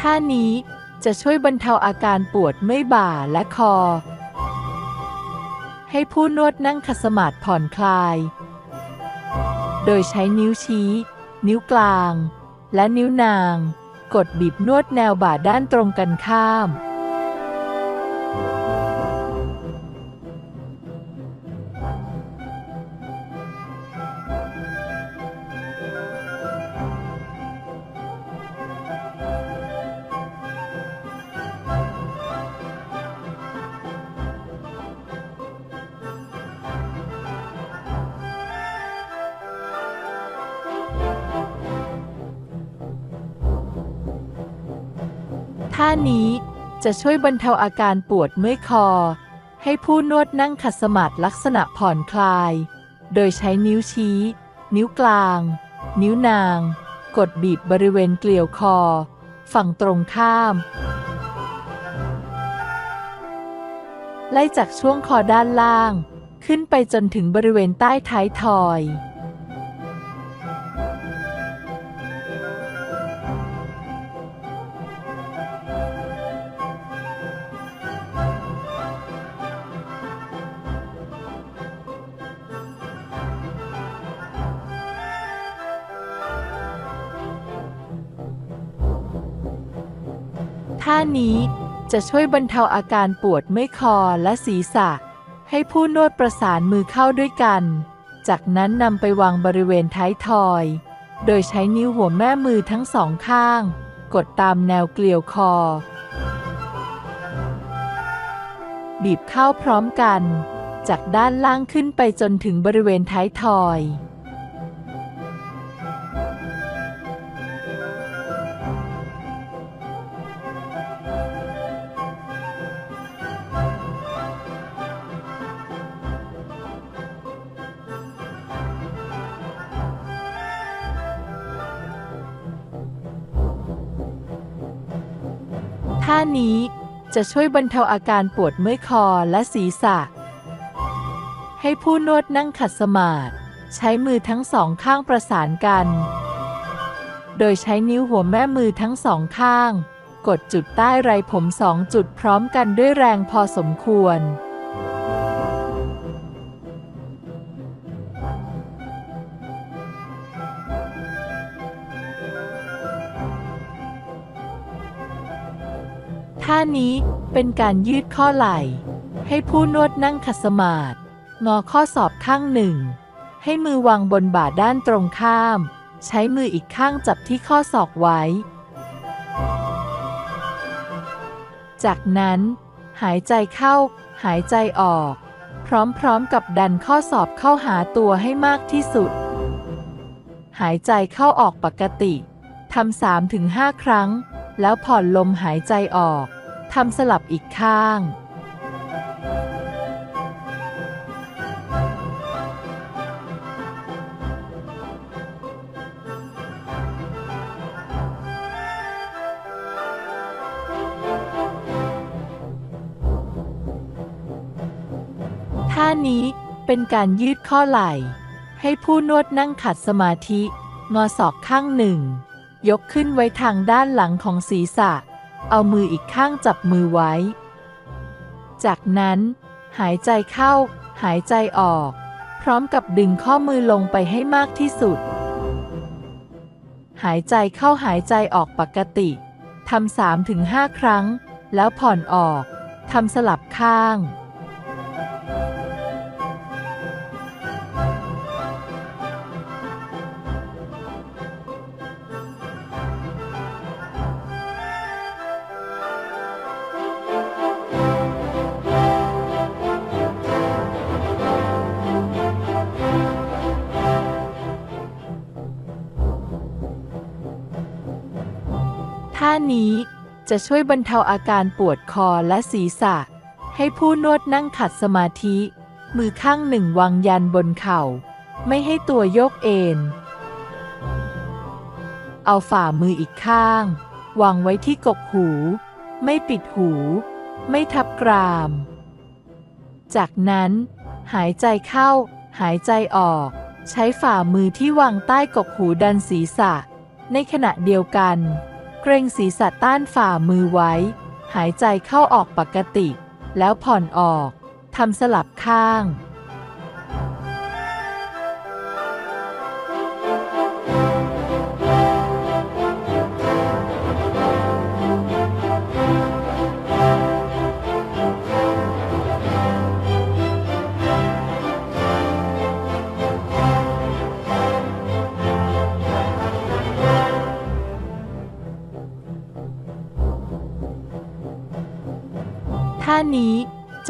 ท่านี้จะช่วยบรรเทาอาการปวดเมื่อยบ่าและคอ ให้ผู้นวดนั่งขัดสมาธิผ่อนคลาย โดยใช้นิ้วชี้ นิ้วกลาง และนิ้วนาง กดบีบนวดแนวบ่าด้านตรงกันข้าม ท่านี้จะช่วยบรรเทาอาการปวดเมื่อยคอ ให้ผู้นวดนั่งขัดสมาธิลักษณะผ่อนคลาย โดยใช้นิ้วชี้ นิ้วกลาง นิ้วนาง กดบีบบริเวณเกลียวคอ ฝั่งตรงข้าม ไล่จากช่วงคอด้านล่าง ขึ้นไปจนถึงบริเวณใต้ท้ายทอย ท่านี้จะช่วยบรรเทาอาการปวดเมื่อยคอและศีรษะ ให้ผู้นวดประสานมือเข้าด้วยกัน จากนั้นนำไปวางบริเวณท้ายทอย โดยใช้นิ้วหัวแม่มือทั้งสองข้าง กดตามแนวเกลียวคอ บีบเข้าพร้อมกัน จากด้านล่างขึ้นไปจนถึงบริเวณท้ายทอย ท่านี้จะช่วยบรรเทาอาการปวดเมื่อยคอและศีรษะ ให้ผู้นวดนั่งขัดสมาธิใช้มือทั้งสองข้างประสานกัน โดยใช้นิ้วหัวแม่มือทั้งสองข้าง กดจุดใต้ไรผมสองจุดพร้อมกันด้วยแรงพอสมควร ท่านี้เป็นการยืดข้อไหล่ ให้ผู้นวดนั่งขัดสมาธิงอข้อศอกข้างหนึ่ง ให้มือวางบนบ่าด้านตรงข้าม ใช้มืออีกข้างจับที่ข้อศอกไว้ จากนั้นหายใจเข้า หายใจออก พร้อมๆกับดันข้อศอกเข้าหาตัวให้มากที่สุด หายใจเข้าออกปกติทำสามถึงห้าครั้ง แล้วผ่อนลมหายใจออกทำสลับอีกข้าง ท่านี้เป็นการยืดข้อไหล่ ให้ผู้นวดนั่งขัดสมาธิ งอศอกข้างหนึ่ง ยกขึ้นไว้ทางด้านหลังของศีรษะ เอามืออีกข้างจับมือไว้ จากนั้น หายใจเข้า หายใจออก พร้อมกับดึงข้อมือลงไปให้มากที่สุด หายใจเข้าหายใจออกปกติทำสามถึงห้าครั้ง แล้วผ่อนออกทำสลับข้างานี้จะช่วยบรรเทาอาการปวดคอและศีรษะ ให้ผู้นวดนั่งขัดสมาธิ มือข้างหนึ่งวางยันบนเข่า ไม่ให้ตัวโยกเอนเอาฝ่ามืออีกข้าง วางไว้ที่กกหู ไม่ปิดหู ไม่ทับกราม จากนั้นหายใจเข้า หายใจออก ใช้ฝ่ามือที่วางใต้กกหูดันศีรษะ ในขณะเดียวกัน เกรงศีรษะต้านฝ่ามือไว้ หายใจเข้าออกปกติ แล้วผ่อนออก ทำสลับข้าง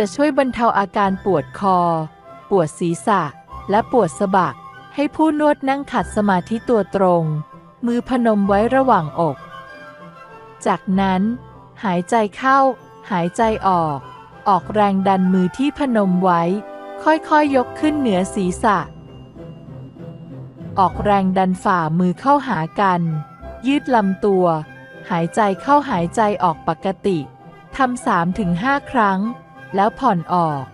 จะช่วยบรรเทาอาการปวดคอ ปวดศีรษะ และปวดสะบัก ให้ผู้นวดนั่งขัดสมาธิตัวตรง มือพนมไว้ระหว่างอก จากนั้น หายใจเข้า หายใจออก ออกแรงดันมือที่พนมไว้ ค่อยๆยยกขึ้นเหนือศีรษะ ออกแรงดันฝ่ามือเข้าหากัน ยืดลำตัว หายใจเข้าหายใจออกปกติทำสามถึงห้าครั้ง แล้วผ่อนออก